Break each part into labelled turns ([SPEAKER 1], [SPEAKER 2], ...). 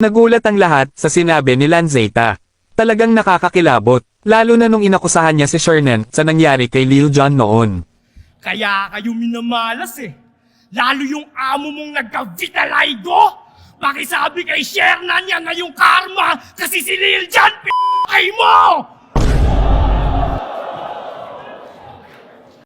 [SPEAKER 1] Nagulat ang lahat sa sinabi ni Lanzeta. Talagang nakakakilabot, lalo na nung inakusahan niya si Shernan sa nangyari kay Lil Jon noon.
[SPEAKER 2] Kaya kayo minamalas eh. Lalo yung amo mong nagka-vitaligo. Pakisabi kay Shernan yan na yung karma kasi si Lil Jon p***ay mo!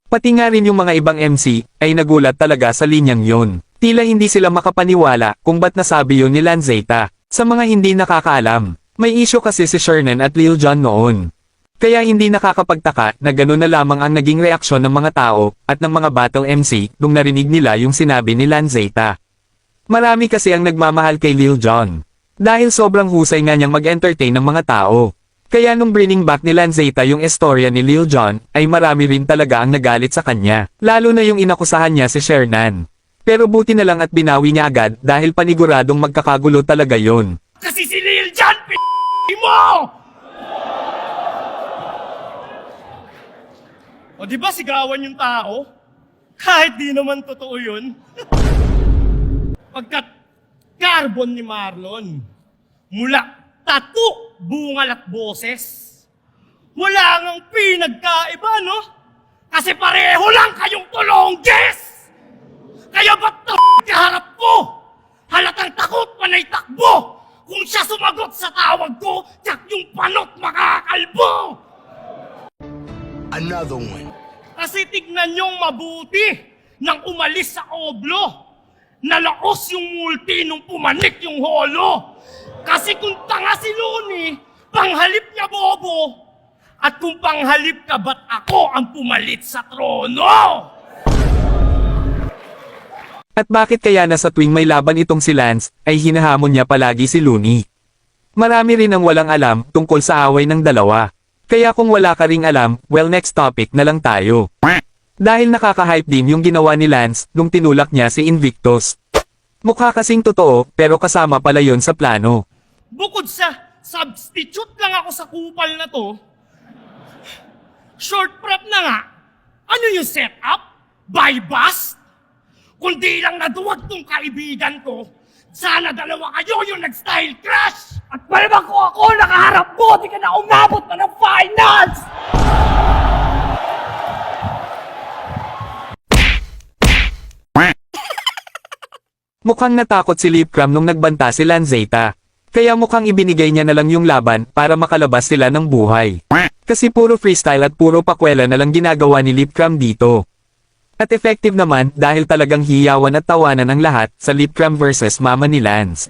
[SPEAKER 1] Pati nga rin yung mga ibang MC, ay nagulat talaga sa linyang yon. Tila hindi sila makapaniwala kung ba't nasabi yun ni Lanzeta. Sa mga hindi nakakaalam, may issue kasi si Shernan at Lil Jon noon. Kaya hindi nakakapagtaka na gano'n na lamang ang naging reaksyon ng mga tao at ng mga battle MC nung narinig nila yung sinabi ni Lanzeta. Marami kasi ang nagmamahal kay Lil Jon. Dahil sobrang husay nga niyang mag-entertain ng mga tao. Kaya nung bringing back ni Lanzeta yung istorya ni Lil Jon, ay marami rin talaga ang nagalit sa kanya. Lalo na yung inakusahan niya si Shernan. Pero buti na lang at binawi niya agad dahil paniguradong magkakagulo talaga yon.
[SPEAKER 2] Kasi si Lil Jon p***ay mo! O di ba sigawan yung tao? Kahit di naman totoo yun. Pagkat carbon ni Marlon, mula tattoo, bungal at boses, wala ngang pinagkaiba, no? Kasi pareho lang kayong tulongges! Kaya ba't na kaharap ko? Halatang takot panay takbo! Kung siya sumagot sa tawag ko, tsak yung panot makakalbo!
[SPEAKER 3] Another one.
[SPEAKER 2] Kasi tignan niyong mabuti nang umalis sa oblo. Nalaos yung multi nung pumanik yung holo. Kasi kung tanga si Luni, panghalip niya bobo. At kung panghalip ka, ba't ako ang pumalit sa trono?
[SPEAKER 1] At bakit kaya na sa tuwing may laban itong si Lance, ay hinahamon niya palagi si Looney? Marami rin ang walang alam tungkol sa away ng dalawa. Kaya kung wala ka ring alam, well next topic na lang tayo. Dahil nakaka-hype din yung ginawa ni Lance nung tinulak niya si Invictus. Mukha kasing totoo, pero kasama pala yon sa plano.
[SPEAKER 2] Bukod sa substitute lang ako sa kupal na to, short prep na nga, ano yung setup? By bus? Kundi lang naduwag tong kaibigan ko, sana dalawa kayo yung nag-style crash! At malamang ko ako nakaharap mo, di ka na umabot na ng finals!
[SPEAKER 1] Mukhang natakot si Lipcram nung nagbanta si Lanzeta. Kaya mukhang ibinigay niya na lang yung laban para makalabas sila ng buhay. Kasi puro freestyle at puro pakwela na lang ginagawa ni Lipcram dito. At effective naman dahil talagang hiyawan at tawanan ang lahat sa Lipcram versus Mama ni Lance.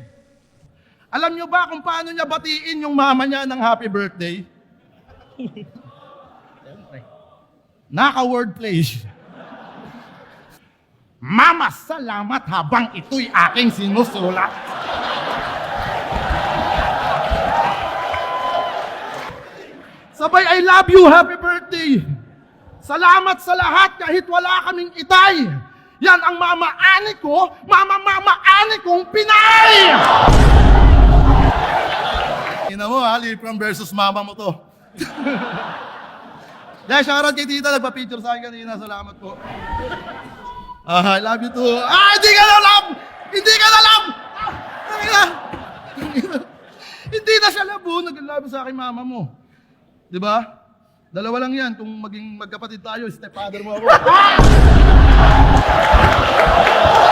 [SPEAKER 4] Alam nyo ba kung paano niya batiin yung mama niya ng happy birthday? Naka-wordplay. Mama, salamat habang ito'y aking sinusulat. Sabay, I love you, happy birthday. Salamat sa lahat kahit wala kaming itay. Yan ang mama-ani ko, mama-mama-ani kong Pinay! Ina mo ha, Lipram versus mama mo to. Dahil shoutout kay tita, nagpa-picture sa akin kanina. Salamat po. Ah, I love you too. Ah, hindi ka na love! Hindi ka na love! Ah, hindi na siya labo. Nag-love sa akin mama mo. Di ba? Dalawa lang yan. Kung maging magkapatid tayo, stepfather mo ako.